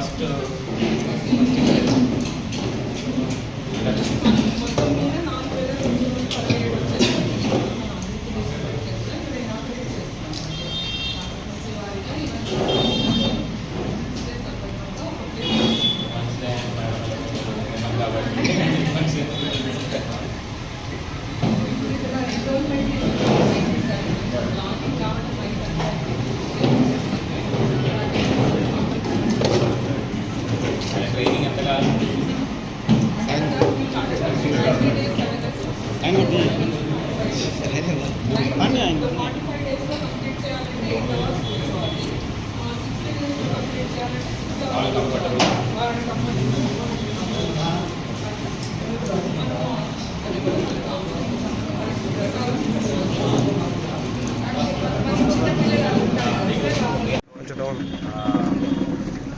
First first training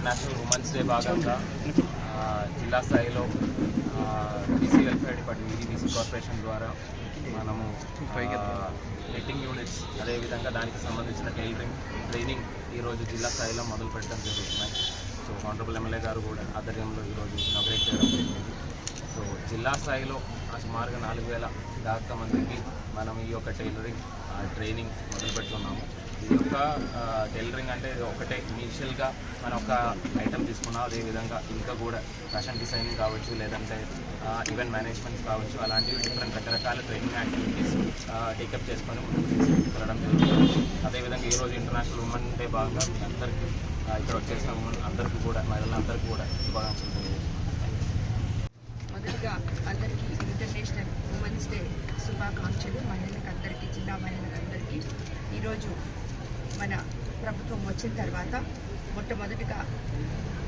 national women's day భాగంగా జిల్లా స్థాయిలో BC welfare department EDBC corporation ద్వారా మనము నెట్టింగ్ యూనిట్స్ అదేవిధంగా దానికి సంబంధించిన టైలరింగ్ ట్రైనింగ్ ఈరోజు జిల్లా స్థాయిలో మొదలు పెట్టడం జరుగుతున్నాయి. సో ఆనరబుల్ ఎమ్మెల్యే గారు కూడా ఆధ్వర్యంలో ఈరోజు ఇనాగ్రేట్ చేయడం జరిగింది. సో జిల్లా స్థాయిలో ఆ సుమారుగా నాలుగు వేల దాకా మందికి మనం ఈ యొక్క టైలరింగ్ ట్రైనింగ్ మొదలు పెడుతున్నాము ఇది యొక్క టైలరింగ్ అంటే ఇది ఒకటే. ఇనీషియల్గా మన ఒక ఐటమ్ తీసుకున్నాం అదేవిధంగా ఇంకా కూడా ఫ్యాషన్ డిజైనింగ్ కావచ్చు లేదంటే ఈవెంట్ మేనేజ్మెంట్ కావచ్చు అలాంటివి డిఫరెంట్ రకరకాల ట్రైనింగ్ యాక్టివిటీస్ టేకప్ చేసుకొని ముందుకు తీసుకెళ్ళడం జరుగుతుంది. అదేవిధంగా ఈరోజు ఇంటర్నేషనల్ ఉమెన్ డే భాగంగా మీ అందరికీ ఇక్కడ వచ్చేసిన ఉమెన్ అందరికీ కూడా మహిళలందరికీ కూడా శుభాకాంక్షలు తెలియజేస్తున్నాను. మొదటిగా అందరికీ ఇంటర్నేషనల్ ఉమెన్స్ డే శుభాకాంక్షలు. మహిళలకు అందరికీ జిల్లా మహిళలందరికీ. అందరికీ ఈరోజు మన ప్రభుత్వం వచ్చిన తర్వాత మొట్టమొదటిగా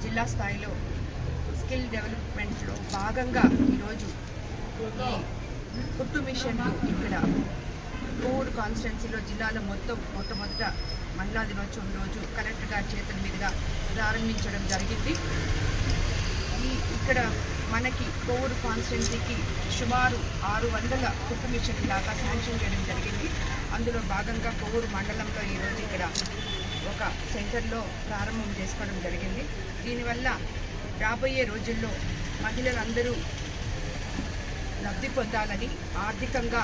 జిల్లా స్థాయిలో స్కిల్ డెవలప్మెంట్లో భాగంగా ఈరోజు ఈ కుట్టు మిషన్లు ఇక్కడ కోవిడ్ కాన్స్టిట్యున్సీలో జిల్లాలో మొత్తం మొట్టమొదట మహిళా దినోత్సవం రోజు కలెక్టర్ గారి చేతుల మీదుగా ప్రారంభించడం జరిగింది. ఈ ఇక్కడ మనకి కోవిడ్ కాన్స్టిట్యున్సీకి సుమారు ఆరు వందల కుట్టు మిషన్ దాకా శాంక్షన్ చేయడం జరిగింది. అందులో భాగంగా కొవ్వూరు మండలంలో ఈరోజు ఇక్కడ ఒక సెంటర్లో ప్రారంభం చేసుకోవడం జరిగింది. దీనివల్ల రాబోయే రోజుల్లో మహిళలందరూ లబ్ధి పొందాలని ఆర్థికంగా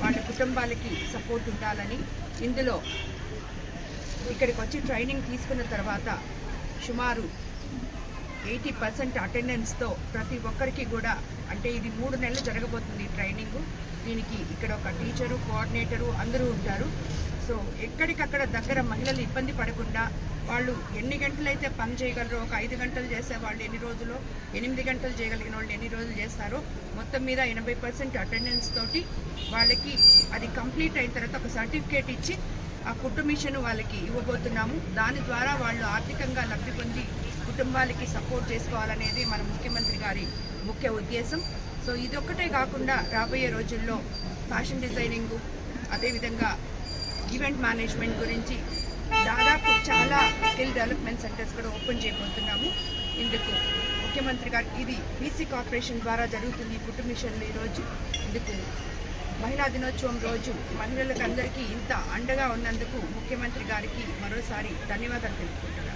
వాళ్ళ కుటుంబాలకి సపోర్ట్ ఉండాలని ఇందులో ఇక్కడికి వచ్చి ట్రైనింగ్ తీసుకున్న తర్వాత సుమారు ఎయిటీ పర్సెంట్ అటెండెన్స్తో ప్రతి ఒక్కరికి కూడా అంటే ఇది మూడు నెలలు జరగబోతుంది ట్రైనింగ్. దీనికి ఇక్కడ ఒక టీచరు కోఆర్డినేటరు అందరూ ఉంటారు. సో ఎక్కడికక్కడ దగ్గర మహిళలు ఇబ్బంది పడకుండా వాళ్ళు ఎన్ని గంటలైతే పని చేయగలరో ఒక ఐదు గంటలు చేసే వాళ్ళు ఎన్ని రోజులు ఎనిమిది గంటలు చేయగలిగిన వాళ్ళు ఎన్ని రోజులు చేస్తారో మొత్తం మీద ఎనభై పర్సెంట్ అటెండెన్స్ తోటి వాళ్ళకి అది కంప్లీట్ అయిన తర్వాత ఒక సర్టిఫికేట్ ఇచ్చి ఆ కుటుంబ మిషన్ వాళ్ళకి ఇవ్వబోతున్నాము. దాని ద్వారా వాళ్ళు ఆర్థికంగా లబ్ధి పొంది కుటుంబాలకి సపోర్ట్ చేసుకోవాలనేది మన ముఖ్యమంత్రి గారి ముఖ్య ఉద్దేశం. సో ఇదొక్కటే కాకుండా రాబోయే రోజుల్లో ఫ్యాషన్ డిజైనింగ్ అదేవిధంగా ఈవెంట్ మేనేజ్మెంట్ గురించి దాదాపు చాలా స్కిల్ డెవలప్మెంట్ సెంటర్స్ కూడా ఓపెన్ చేయబోతున్నాము. ఇందుకు ముఖ్యమంత్రి గారు ఇది బీసీ కార్పొరేషన్ ద్వారా జరుగుతుంది ఈ కుటుంబ మిషన్లు ఈరోజు ఇందుకు మహిళా దినోత్సవం రోజు మహిళలకు అందరికీ ఇంత అండగా ఉన్నందుకు ముఖ్యమంత్రి గారికి మరోసారి ధన్యవాదాలు తెలుపుకుంటున్నాను.